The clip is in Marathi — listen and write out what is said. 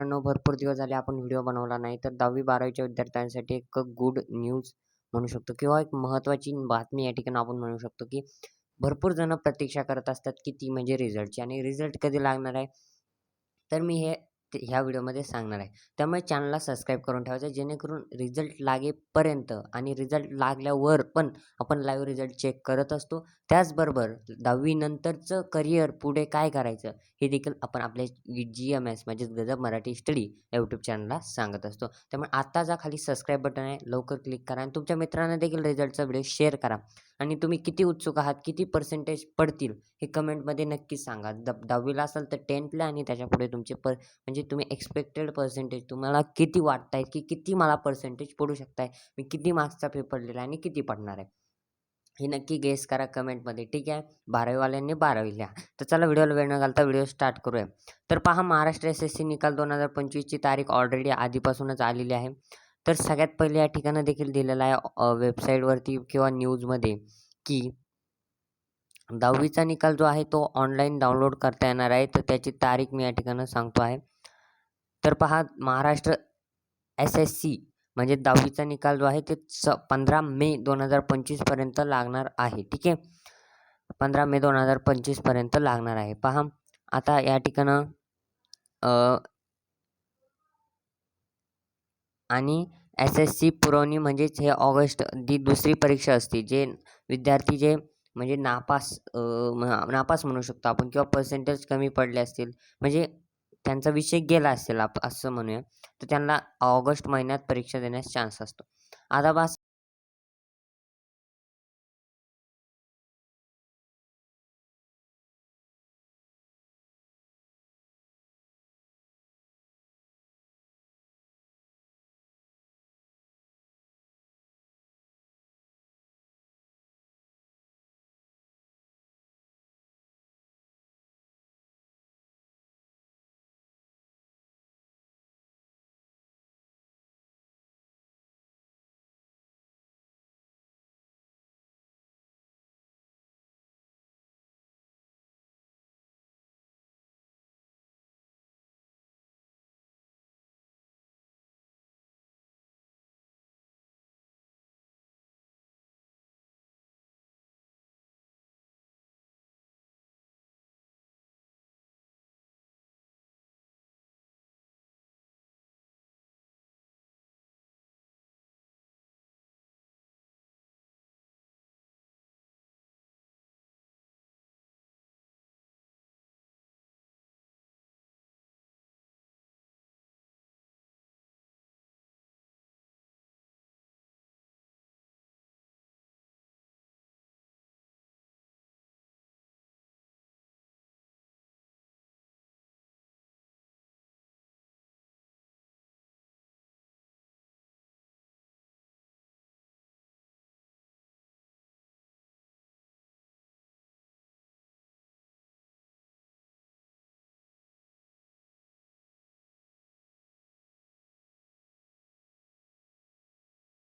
मित्रांनो भरपूर दिवस झाले आपण व्हिडिओ बनवला नाही तर दहावी बारावीच्या विद्यार्थ्यांसाठी एक गुड न्यूज म्हणू शकतो किंवा एक महत्त्वाची बातमी या ठिकाणी आपण म्हणू शकतो की भरपूर जण प्रतीक्षा करत असतात की ती म्हणजे रिझल्टची आणि रिझल्ट कधी लागणार आहे? तर मी हे ते ह्या व्हिडिओमध्ये सांगणार आहे. त्यामुळे चॅनलला सबस्क्राईब करून ठेवायचं जेणेकरून रिझल्ट लागेपर्यंत आणि रिझल्ट लागल्यावर पण आपण लाईव्ह रिझल्ट चेक करत असतो. त्याचबरोबर दहावीनंतरचं करिअर पुढे काय करायचं हे देखील आपण आपल्या जी एम एस म्हणजेच गजब मराठी स्टडी या यूट्यूब चॅनलला सांगत असतो. त्यामुळे आत्ता जा खाली सबस्क्राईब बटन आहे लवकर क्लिक करा आणि तुमच्या मित्रांना देखील रिझल्टचा व्हिडिओ शेअर करा. आणि तुम्ही किती उत्सुक आहात किती पर्सेंटेज पडतील हे कमेंटमध्ये नक्कीच सांगा. द दहावीला असेल तर टेन्थला आणि त्याच्यापुढे तुमचे पर म्हणजे तुम्ही एक्सपेक्टेड पर्सेंटेज तुम्हाला किती वाटत आहे की किती मला पर्सेंटेज पडू शकत आहे मी किती मार्क्सचा पेपर लिहिला आणि किती पडणार आहे? हे नक्की गेस करा कमेंटमध्ये ठीक आहे? बारावीवाल्यांनी बारावी लिहा. तर चला व्हिडिओला वेळ न घालता व्हिडिओ स्टार्ट करूया. तर पहा महाराष्ट्र एस एस सी निकाल दोन हजार पंचवीसची तारीख ऑलरेडी आधीपासूनच आलेली आहे. तर सगळ्यात पहिले या ठिकाणी देखील दिलेलं आहे वेबसाईटवरती किंवा न्यूजमध्ये की दहावीचा निकाल जो आहे तो ऑनलाईन डाउनलोड करता येणार आहे. तर त्याची तारीख मी या ठिकाणी सांगतो आहे. तर पहा महाराष्ट्र एस एस सी म्हणजे दहावीचा निकाल जो आहे ते स पंधरा मे दोन हजार पंचवीसपर्यंत लागणार आहे. ठीक आहे? पंधरा मे दोन हजार पंचवीसपर्यंत लागणार आहे. पहा आता या ठिकाणं आणि एस एस सी पुरवणी म्हणजेच हे ऑगस्ट दी दुसरी परीक्षा असते जे विद्यार्थी जे म्हणजे नापास नापास म्हणू शकतो आपण किंवा पर्सेंटेज कमी पडले असतील म्हणजे त्यांचा विषय गेला असेल आप असं म्हणूया तर त्यांना ऑगस्ट महिन्यात परीक्षा देण्यास चान्स असतो. आता बास